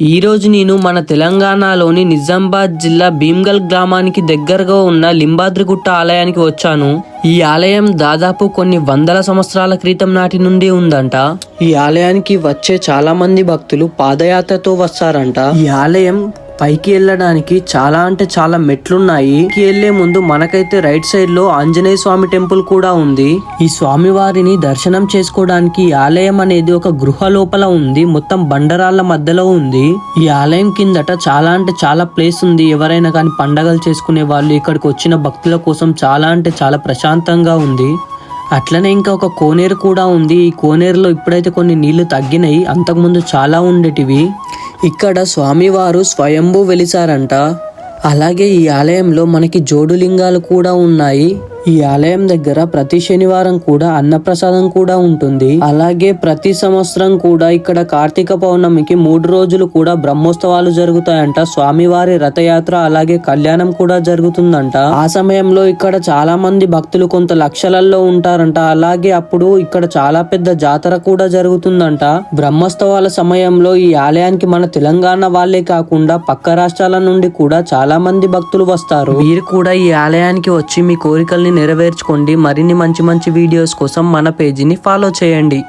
ఈ రోజు నేను మన తెలంగాణలోని నిజామాబాద్ జిల్లా భీమ్గల్ గ్రామానికి దగ్గరగా ఉన్న లింబాద్రిగుట్ట ఆలయానికి వచ్చాను. ఈ ఆలయం దాదాపు కొన్ని వందల సంవత్సరాల క్రితం నాటి నుండి ఉందంట. ఈ ఆలయానికి వచ్చే చాలా మంది భక్తులు పాదయాత్రతో వస్తారంట. ఈ ఆలయం పైకి వెళ్ళడానికి చాలా అంటే చాలా మెట్లున్నాయి. వెళ్ళే ముందు మనకైతే రైట్ సైడ్లో ఆంజనేయ స్వామి టెంపుల్ కూడా ఉంది. ఈ స్వామి వారిని దర్శనం చేసుకోవడానికి ఈ ఆలయం అనేది ఒక గృహ లోపల ఉంది. మొత్తం బండరాళ్ళ మధ్యలో ఉంది. ఈ ఆలయం కిందట చాలా అంటే చాలా ప్లేస్ ఉంది. ఎవరైనా కానీ పండగలు చేసుకునే వాళ్ళు ఇక్కడికి వచ్చిన భక్తుల కోసం చాలా అంటే చాలా ప్రశాంతంగా ఉంది. అట్లనే ఇంకా ఒక కోనేరు కూడా ఉంది. ఈ కోనేరులో ఇప్పుడైతే కొన్ని నీళ్ళు తగ్గినాయి. అంతకుముందు చాలా ఉండేటివి. ఇక్కడ స్వామివారు స్వయంభూ వెలిసారంట అలాగే ఈ ఆలయంలో మనకి జోడు లింగాలు కూడా ఉన్నాయి. ఈ ఆలయం దగ్గర ప్రతి శనివారం కూడా అన్నప్రసాదం కూడా ఉంటుంది. అలాగే ప్రతి సంవత్సరం కూడా ఇక్కడ కార్తీక పౌర్ణమికి మూడు రోజులు కూడా బ్రహ్మోత్సవాలు జరుగుతాయంట. స్వామివారి రథయాత్ర అలాగే కళ్యాణం కూడా జరుగుతుందంట. ఆ సమయంలో ఇక్కడ చాలా మంది భక్తులు కొంత లక్షలలో ఉంటారంట. అలాగే అప్పుడు ఇక్కడ చాలా పెద్ద జాతర కూడా జరుగుతుందంట. బ్రహ్మోత్సవాల సమయంలో ఈ ఆలయానికి మన తెలంగాణ వాళ్ళే కాకుండా పక్క రాష్ట్రాల నుండి కూడా చాలా మంది భక్తులు వస్తారు. మీరు కూడా ఈ ఆలయానికి వచ్చి మీ కోరికల్ని నెరవేర్చుకోండి. మరిన్ని మంచి మంచి వీడియోస్ కోసం మన పేజీని ఫాలో చేయండి.